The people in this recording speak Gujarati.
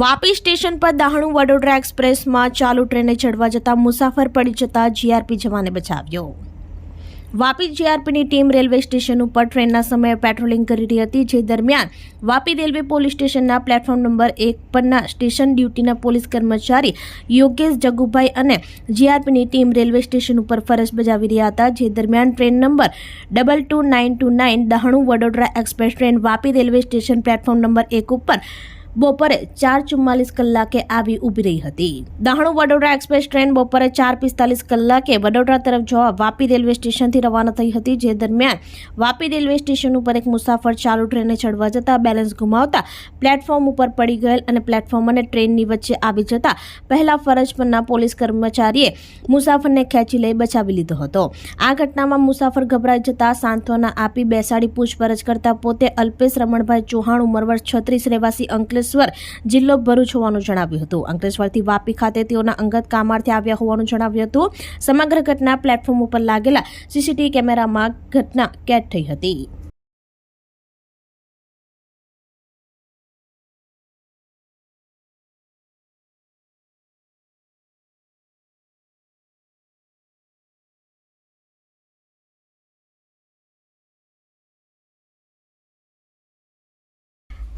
વાપી સ્ટેશન પર દાહણુ વડોદરા એક્સપ્રેસમાં ચાલુ ટ્રેને ચડવા જતા મુસાફર પડી જતા જીઆરપી જવાને બચાવ્યો. વાપી જીઆરપીની ટીમ રેલવે સ્ટેશન ઉપર ટ્રેનના સમયે પેટ્રોલિંગ કરી રહી હતી, જે દરમિયાન વાપી રેલવે પોલીસ સ્ટેશનના પ્લેટફોર્મ નંબર એક પરના સ્ટેશન ડ્યુટીના પોલીસ કર્મચારી યોગેશ જગુભાઈ અને જીઆરપીની ટીમ રેલવે સ્ટેશન ઉપર ફરજ બજાવી રહ્યા હતા, જે દરમિયાન train number double two nine two nine Dahanu Vadodara express train Vapi railway station platform number એક ઉપર બપોરે ચાર ચુમ્માલીસ કલાકે આવી ઊભી રહી હતી. દહાણુ વડોદરા એક્સપ્રેસ ટ્રેન બપોરે ચાર પિસ્તાલીસ કલાકે વડોદરા તરફ જવા વાપી રેલવે સ્ટેશનથી રવાના થઈ હતી, જે દરમિયાન વાપી રેલવે સ્ટેશન ઉપર એક મુસાફર ચાલુ ટ્રેને ચડવા જતા બેલેન્સ ગુમાવતા પ્લેટફોર્મ ઉપર પડી ગયેલ અને પ્લેટફોર્મ અને ટ્રેનની વચ્ચે આવી જતા પહેલા ફરજ પરના પોલીસ કર્મચારીએ મુસાફરને ખેંચી લઈ બચાવી લીધો હતો. આ ઘટનામાં મુસાફર ગભરાઈ જતા સાંત્વના આપી બેસાડી પૂછપરછ કરતા પોતે અલ્પેશ રમણભાઈ ચૌહાણ, ઉંમર છત્રીસ, રહેવાસી અંકલેશ્વર જિલ્લો ભરૂચ હોવાનું જણાવ્યું હતું. અંકલેશ્વરથી વાપી ખાતે તેઓના અંગત કામાર્થે આવ્યા હોવાનું જણાવ્યું હતું. સમગ્ર ઘટના પ્લેટફોર્મ ઉપર લાગેલા સીસીટીવી કેમેરામાં ઘટના કેદ થઈ હતી.